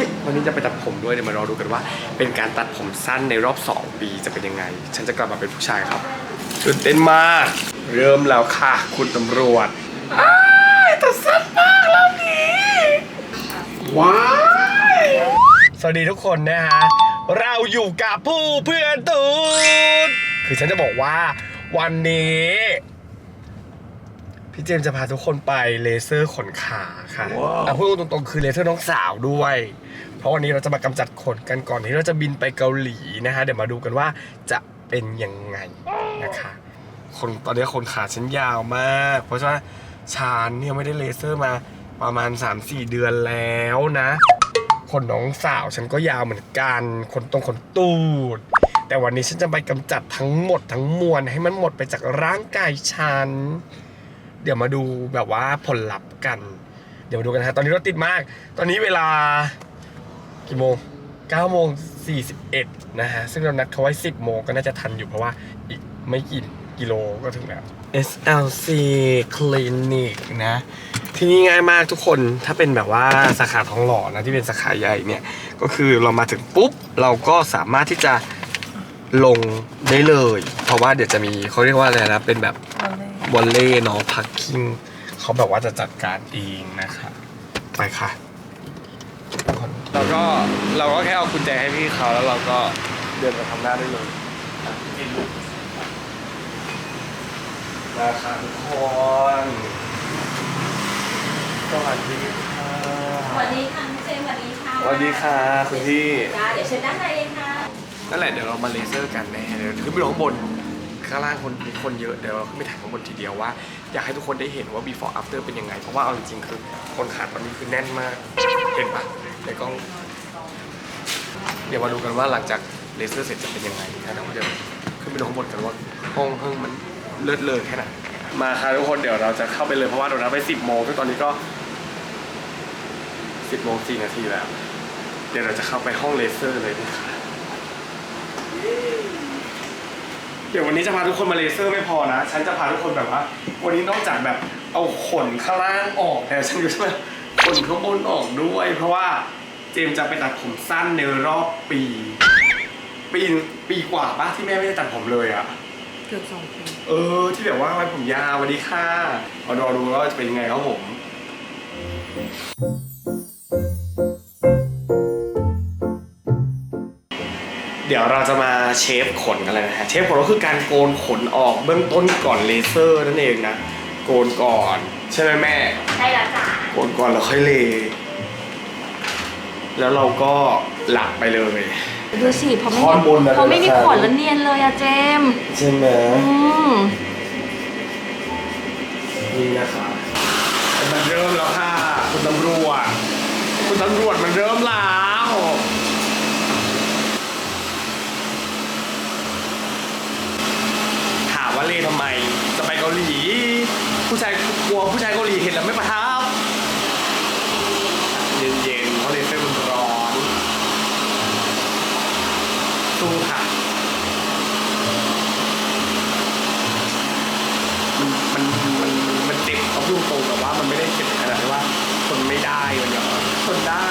ยวันนี้จะไปตัดผมด้วยเดี๋ยวมารอดูกันว่า เป็นการตัดผมสั้นในรอบ 2 ปีจะเป็นยังไง ฉันจะกลับมาเป็นผู้ชายครับตื่นเต้นมาก เริ่มแล้วค่ะ คุณตำรวจอ้ายตัดสั้นมากแล้วนี้ว้ายสวัสดีทุกคนนะฮะเราอยู่กับผู้เพื่อนตูดคือฉันจะบอกว่าวันนี้ พี่เจมส์จะพาทุกคนไปเลเซอร์ขนขาค่ะอะพูดตรงๆคือเลเซอร์น้องสาวด้วย เพราะวันนี้เราจะมากำจัดขนกันก่อนที่เราจะบินไปเกาหลีนะฮะเดี๋ยวมาดูกันว่าจะเป็นยังไงนะคะคนตอนนี้ขนขาฉันยาวมาก เพราะว่าฉันเนี่ยไม่ได้เลเซอร์มาประมาณ 3-4 เดือนแล้วนะขนน้องสาวฉันก็ยาวเหมือนกันขนตรงขนตูด แต่วันนี้ฉันจะไปกำจัดทั้งหมดทั้งมวลให้มันหมดไปจากร่างกายฉัน เดี๋ยวมาดูแบบว่าผลลัพธ์กัน เดี๋ยวมาดูกันนะฮะตอนนี้รถติดมาก ตอนนี้เวลากี่โมง9โมง41นะฮะ ซึ่งเรานัดเขาไว้ 10 โมงก็น่าจะทันอยู่เพราะว่าอีกไม่กี่กิโลก็ถึงแล้ว SLC Clinic นะ ที่นี่ง่ายมากทุกคนถ้าเป็นแบบว่าสาขาทองหล่อนะที่เป็นสาขาใหญ่เนี่ย ก็คือเรามาถึงปุ๊บ เราก็สามารถที่จะลงได้เลย เพราะว่าเดี๋ยวจะมีเขาเรียกว่าอะไรนะเป็นแบบ วอลเล่เนาะพักกิ้งเขาแบบว่าจะจัดการเองนะคะไปค่ะเราก็เราก็แค่เอากุญแจให้พี่เขาแล้วเราก็เดินไปทำหน้าได้เลยนะครับทุกคนสวัสดีค่ะสวัสดีค่ะพี่เจมส์สวัสดีค่ะสวัสดีค่ะคุณพี่จ้าเดี๋ยวเชิญด้านในเองค่ะนั่นแหละเดี๋ยวเรามาเลเซอร์กันแน่เดี๋ยวขึ้นไปลงข้างบน ข้างล่างคนคนเยอะเดี๋ยวเราขึ้นไปถ่ายข้างบนทีเดียวว่า อยากให้ทุกคนได้เห็นว่า before after เป็นยังไง เพราะว่าเอาจริงๆคือคนขาดตอนนี้คือแน่นมากเห็นปะในกล้อง เดี๋ยวมาดูกันว่าหลังจากเลเซอร์เสร็จจะเป็นยังไงนะเดี๋ยวขึ้นไปดูข้างบนกันว่าห้องห้องมันเลิศเลอแค่ไหนมาค่ะทุกคนเดี๋ยวเราจะเข้าไปเลยเพราะว่าเรานัดไป10โมงซึ่งตอนนี้ก็10โมง4นาทีแล้ว เดี๋ยวเราจะเข้าไปห้องเลเซอร์เลยนะคะ เดี๋ยววันนี้จะพาทุกคนมาเลเซอร์ไม่พอนะ ฉันจะพาทุกคนแบบว่า วันนี้นอกจากแบบเอาขนข้างล่างออกแล้วฉันก็จะขนข้างบนออกด้วย เพราะว่าเจมส์จะไปตัดผมสั้นในรอบปี ปีปีกว่าปะที่แม่ไม่ได้ตัดผมเลยอะเกือบสองปีเออ ที่แบบว่าไว้ผมยาวสวันนี้ค่ะเอารอดูว่าจะเป็นยังไงครับผม เดี๋ยวเราจะมาเชฟขนกันเลยนะฮะเชฟขนก็คือการโกนขนออกเบื้องต้นก่อนเลเซอร์นั่นเองนะโกนก่อน ใช่ไหมแม่ใช่แล้วจ้าโกนก่อนแล้วค่อยเลแล้วเราก็หลับไปเลย ดูสิพอไม่ท่อนบนนะพอไม่มีราคาขนแล้วเนียนเลยอะเจมส์ใช่ไหมอืมนี่นะคะมันเริ่มแล้วค่ะ คุณตำรวจ คุณตำรวจมันเริ่มแล้วถามว่า เลทำไม จะไปเกาหลี ผู้ชายกลัวผู้ชายเกาหลีเห็นแล้วไม่ประทับ เย็นๆเพราะเลเซอร์มันร้อนสู้ค่ะมันมันมันมันเจ็บเขาพูดตรงแต่ว่ามันไม่ได้เจ็บขนาดที่ว่าทนไม่ได้มันแบบทนได้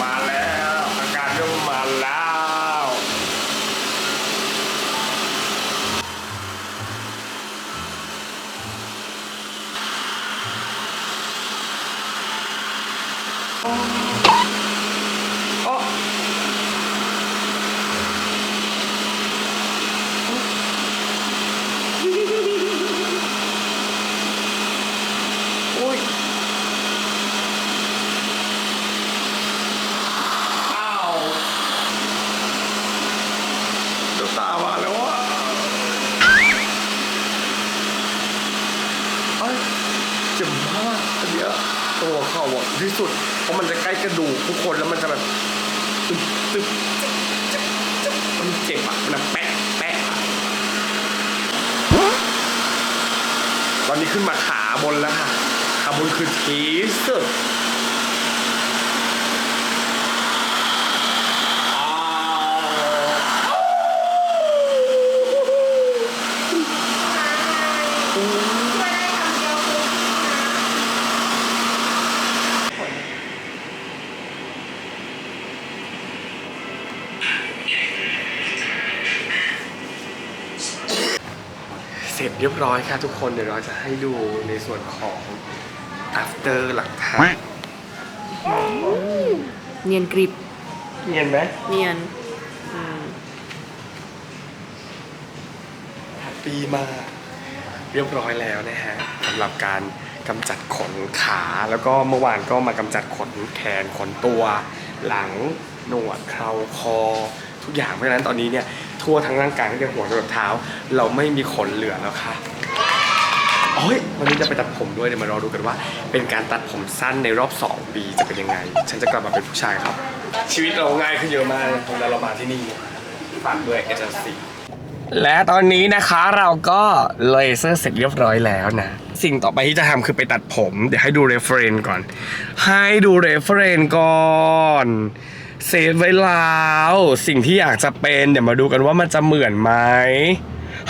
มาแล้วอาการเริ่มมาแล้ว โอ้โอ้ยอ้าวเดี๋ยวตามาแล้วอะเอ้ยเจ็บมากอันเนี้ยตัวเข่าอะที่สุด เพราะมันจะใกระดูกทุกคนแล้วมันจะแบบตึ๊บตึ๊บมันเจ็บอะมันแปะแปะตอนนี้ขึ้นมาขาบนแล้วค่ะขาบนคือทีสุดอ้าว ร็จเรียบร้อยค่ะทุกคนเดี๋ยวเราจะให้ดูในส่วนของ after หลังทเนียนกริบำเห็นไหมเนียนอืมแฮปปี้มากเรียบร้อยแล้วนะฮะสำหรับการกำจัดขนขาแล้วก็เมื่อวานก็มากำจัดขนแขนขนตัว หลังหนวดเคราคอ ทุกอย่างเพราะฉะนั้นตอนนี้เนี่ยทั่วทั้งร่างกายตั้งแต่หัวจนเท้า เราไม่มีขนเหลือแล้วค่ะ โอ้ยวันนี้จะไปตัดผมด้วยเดี๋ยวมารอดูกันว่า เป็นการตัดผมสั้นในรอบ 2 ปีจะเป็นยังไง ฉันจะกลับมาเป็นผู้ชายครับ ชีวิตเราง่ายขึ้นเยอะมากตอนเรามาที่นี่ฝากด้วยเอเจนซี่และตอนนี้นะคะเราก็เลเซอร์เสร็จเรียบร้อยแล้วนะ สิ่งต่อไปที่จะทำคือไปตัดผม เดี๋ยวให้ดู reference ก่อน ให้ดู reference ก่อนเซฟไว้แล้วสิ่งที่อยากจะเป็น เดี๋ยวมาดูกันว่ามันจะเหมือนไหม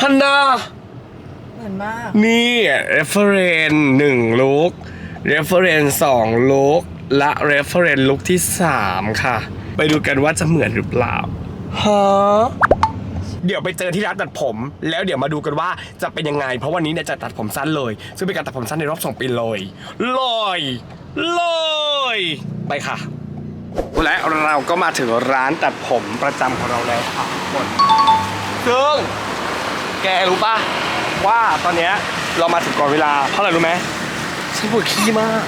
ฮันนาเห มือนมาก นี่ reference หนึ่งลุก reference สองลุกและ reference ลุกที่สามค่ะ ไปดูกันว่าจะเหมือนหรือเปล่าฮะเดี๋ยวไปเจอที่ร้านตัดผม แล้วเดี๋ยวมาดูกันว่าจะเป็นยังไง เพราะวันนี้เนี่ยจะตัดผมสั้นเลย ซึ่งเป็นการตัดผมสั้นในรอบสองปีเลยเลยเลยไปค่ะ และเราก็มาถึงร้านตัดผมประจำของเราแล้วค่ะทุกคนซึ่งแกรู้ปะ ว่าตอนเนี้ยเรามาถึงก่อนเวลาเพราะอะไรรู้ไหมฉันปวดขี้มาก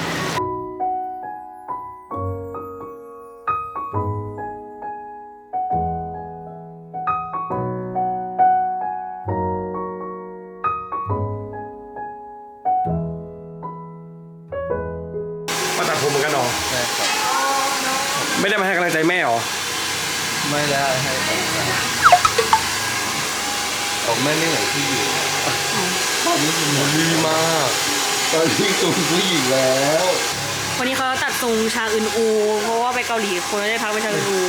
มาตัดผมเหมือนกันเหรอใช่ครับไม่ได้มาให้กำลังใจแม่เหรอ ไม่ได้ให้ผมออกแม่ไม่เหมือนผู้หญิงตอนนี้คุณ ดีมากตอนนี้คุณผู้หญิงแล้ววันนี้เขาตัดทรงชาอึนอู เพราะว่าไปเกาหลีคนไม่ได้พักไปชาอึนอู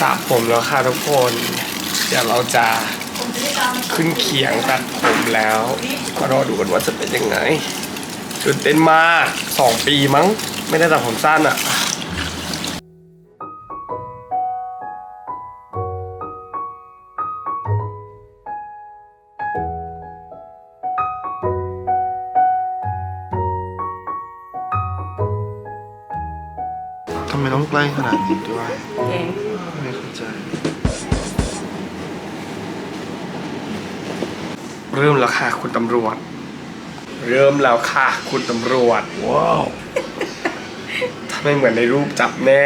สระผมแล้วค่ะทุกคน เดี๋ยวเราจะขึ้นเขียงตัดผมแล้วมารอดูกันว่าจะเป็นยังไงตื่นเต้นมากสองปีมั้ง ไม่ได้ตัดผมสั้นอะ่ะ ล้ขนาดนี้ด้วย เองไม่เข้าใจ เริ่มแล้วค่ะคุณตำรวจ เริ่มแล้วค่ะคุณตำรวจ ว้าว ถ้าไม่เหมือนในรูปจับแน่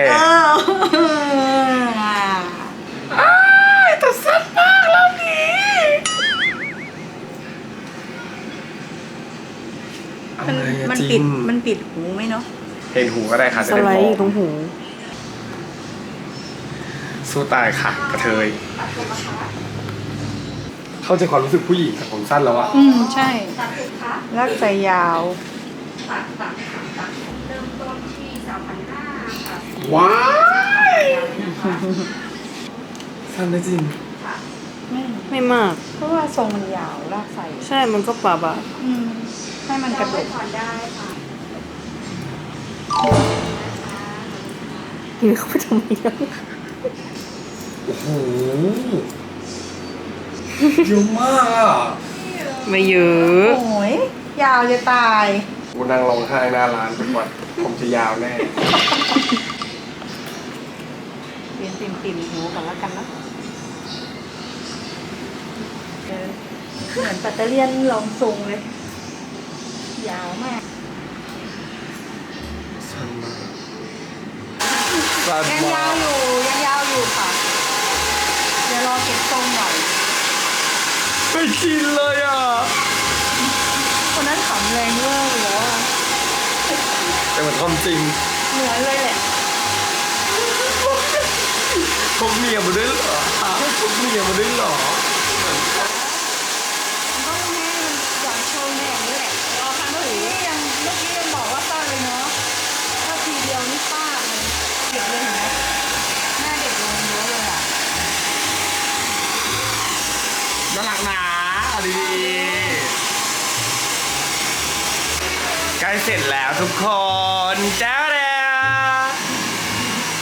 อ้ายแต่สั้นมากรอบนี้เอามันไงอะมันจิปิด มันปิดหูไหมเนาะ เห็นหูก็ได้ค่ะสจะได้ไลมด์ออยู่ตรงงหู สู้ตายค่ะ กระเทย เข้าใจความรู้สึกผู้หญิงกับผมสั้นแล้วอะอืมใช่ลากสายยาว ว้ายสั้นได้จริง ไม่ไม่มาก เพราะว่าทรงมันยาวลากสายใช่มันก็ปรับอะอืมให้มันกระดกหรือเขาไปทำไมอะ โอ้โหเยอะมากอะไม่เยอะ โอ้ยยาวจะตาย กูนั่งร้องไห้หน้าร้านไปก่อนผมจะยาวแน่ เปลี่ยนปิ่มปิ่มๆหูก่อนแล้วกันนะเออเหมือนปัตเตอร์เลียนลองทรงเลย ยาวมากสั้นมากสั้นยังมายาวกอยู่ยังยาวอยู่ค่ะ เดี๋ยวรอเก็บทรงหน่อย ไม่ชินเลยอะ คนนั้นขำแรงเวอร์หรือว่าแต่มันความจริง เหมือนเลยแหละพกเมียมาด้วยเหรอพกเมียมาด้วยเหรอ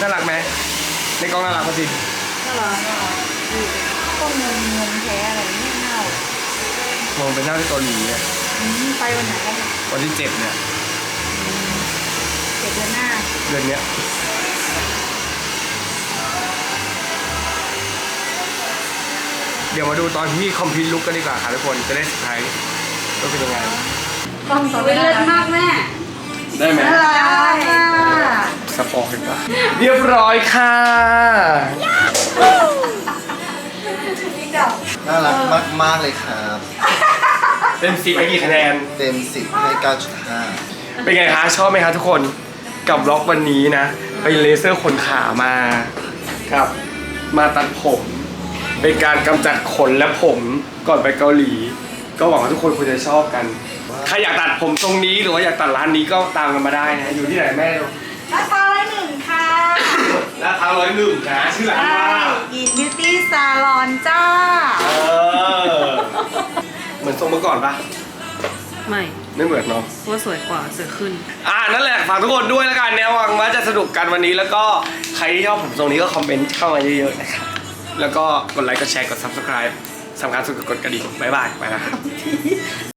น่ารักไหมในกล้องน่ารักปะจิน่ารักน่ารักต้นเงินเงินแท้อะไรไม่เน่ามองไปหน้าที่เกาหลีเนี่ยอืมไปวันไหนกันเนี่ยวันที่เจ็ดเนี่ยเจ็ดเดือนหน้าเดือนเนี้ยเดี๋ยวมาดูตอนที่คอมพิวลุกกันดีกว่าค่ะทุกคนจะได้สุดท้ายว่าเป็นยังไงกล้องสวยเลิศมากแม่ได้ไหมน่ารักอะ สปอยล์ปะเรียบร้อยค่ะ น่ารักมากๆเลยครับ เต็มสิบให้กี่คะแนน เต็ม10ให้ 9.5 เป็นไงคะชอบไหมคะทุกคนกับบล็อกวันนี้นะ ไปเลเซอร์ขนขามากับ มาตัดผม เป็นการกำจัดขนและผมก่อนไปเกาหลี ก็หวังว่าทุกคนคงจะชอบกัน ใครอยากตัดผมตรงนี้หรือว่าอยากตัดร้านนี้ก็ตามกันมาได้นะ อยู่ที่ไหนแม่ ราคาร้อยหนึ่งค่ะ ลาดพร้าวร้อยหนึ่งนะชื่อร้านใช่ว่าอีทบิวตี้ซาลอนจ้า เออ เหมือนทรงเมื่อก่อนปะไม่ไม่เหมือนเนาะ เพราะว่าสวยกว่าสวยขึ้น อ่านั่นแหละฝากทุกคนด้วยแล้วกันเนี่ยหวังว่าจะสนุกกันวันนี้แล้วก็ใครที่ชอบผมตรงนี้ก็คอมเมนต์เข้ามาเยอะๆนะครับแล้วก็กดไลค์กดแชร์กด subscribe สำคัญสุดคือกดกระดิ่งบ๊ายบายไปแล้วครับ